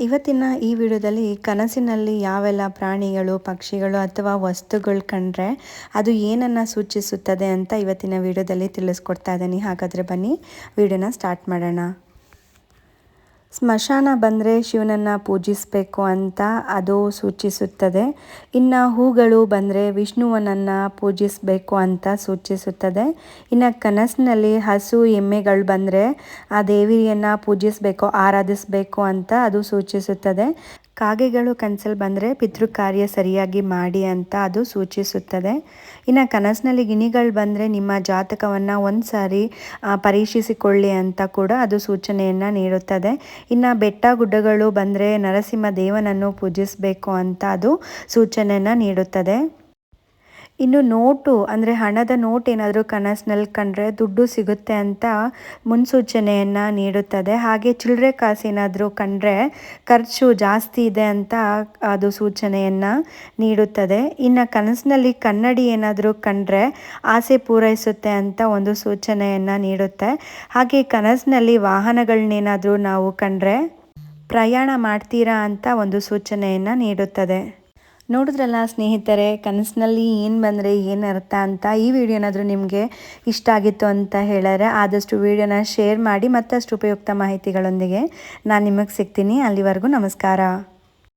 ಇವತ್ತಿನ ಈ ವಿಡಿಯೋದಲ್ಲಿ ಕನಸಿನಲ್ಲಿ ಯಾವೆಲ್ಲ ಪ್ರಾಣಿಗಳು, ಪಕ್ಷಿಗಳು ಅಥವಾ ವಸ್ತುಗಳು ಕಂಡ್ರೆ ಅದು ಏನನ್ನು ಸೂಚಿಸುತ್ತದೆ ಅಂತ ಇವತ್ತಿನ ವಿಡಿಯೋದಲ್ಲಿ ತಿಳಿಸ್ಕೊಡ್ತಾ ಇದ್ದೀನಿ. ಹಾಗಾದರೆ ಬನ್ನಿ, ವಿಡಿಯೋನ ಸ್ಟಾರ್ಟ್ ಮಾಡೋಣ. ಸ್ಮಶಾನ ಬಂದರೆ ಶಿವನನ್ನು ಪೂಜಿಸಬೇಕು ಅಂತ ಅದು ಸೂಚಿಸುತ್ತದೆ. ಇನ್ನು ಹೂಗಳು ಬಂದರೆ ವಿಷ್ಣುವನನ್ನು ಪೂಜಿಸಬೇಕು ಅಂತ ಸೂಚಿಸುತ್ತದೆ. ಇನ್ನು ಕನಸಿನಲ್ಲಿ ಹಸು, ಎಮ್ಮೆಗಳು ಬಂದರೆ ಆ ದೇವಿಯನ್ನು ಪೂಜಿಸಬೇಕು, ಆರಾಧಿಸಬೇಕು ಅಂತ ಅದು ಸೂಚಿಸುತ್ತದೆ. ಕಾಗೆಗಳು ಕನಸಲ್ಲಿ ಬಂದರೆ ಪಿತೃ ಕಾರ್ಯ ಸರಿಯಾಗಿ ಮಾಡಿ ಅಂತ ಅದು ಸೂಚಿಸುತ್ತದೆ. ಇನ್ನು ಕನಸಿನಲ್ಲಿ ಗಿಣಿಗಳು ಬಂದರೆ ನಿಮ್ಮ ಜಾತಕವನ್ನು ಒಂದು ಸಾರಿ ಪರೀಕ್ಷಿಸಿಕೊಳ್ಳಿ ಅಂತ ಕೂಡ ಅದು ಸೂಚನೆಯನ್ನು ನೀಡುತ್ತದೆ. ಇನ್ನು ಬೆಟ್ಟ ಗುಡ್ಡಗಳು ಬಂದರೆ ನರಸಿಂಹ ದೇವನನ್ನು ಪೂಜಿಸಬೇಕು ಅಂತ ಅದು ಸೂಚನೆಯನ್ನು ನೀಡುತ್ತದೆ. ಇನ್ನು ನೋಟು, ಅಂದರೆ ಹಣದ ನೋಟ್ ಏನಾದರೂ ಕನಸಿನಲ್ಲಿ ಕಂಡ್ರೆ ದುಡ್ಡು ಸಿಗುತ್ತೆ ಅಂತ ಮುನ್ಸೂಚನೆಯನ್ನು ನೀಡುತ್ತದೆ. ಹಾಗೆ ಚಿಲ್ಲರೆ ಕಾಸು ಏನಾದರೂ ಕಂಡ್ರೆ ಖರ್ಚು ಜಾಸ್ತಿ ಇದೆ ಅಂತ ಅದು ಸೂಚನೆಯನ್ನು ನೀಡುತ್ತದೆ. ಇನ್ನು ಕನಸಿನಲ್ಲಿ ಕನ್ನಡಿ ಏನಾದರೂ ಕಂಡ್ರೆ ಆಸೆ ಪೂರೈಸುತ್ತೆ ಅಂತ ಒಂದು ಸೂಚನೆಯನ್ನು ನೀಡುತ್ತೆ. ಹಾಗೆ ಕನಸಿನಲ್ಲಿ ವಾಹನಗಳನ್ನೇನಾದರೂ ನಾವು ಕಂಡ್ರೆ ಪ್ರಯಾಣ ಮಾಡ್ತೀರಾ ಅಂತ ಒಂದು ಸೂಚನೆಯನ್ನು ನೀಡುತ್ತದೆ. ನೋಡಿದ್ರಲ್ಲ ಸ್ನೇಹಿತರೆ, ಕನಸಿನಲ್ಲಿ ಏನು ಬಂದರೆ ಏನು ಅರ್ಥ ಅಂತ ಈ ವಿಡಿಯೋನಾದರೂ ನಿಮಗೆ ಇಷ್ಟ ಆಗಿತ್ತು ಅಂತ ಹೇಳಿದ್ರೆ ಆದಷ್ಟು ವಿಡಿಯೋನ ಶೇರ್ ಮಾಡಿ ಮತ್ತಷ್ಟು ಉಪಯುಕ್ತ ಮಾಹಿತಿಗಳೊಂದಿಗೆ ನಾನು ನಿಮಗೆ ಸಿಗ್ತೀನಿ. ಅಲ್ಲಿವರೆಗೂ ನಮಸ್ಕಾರ.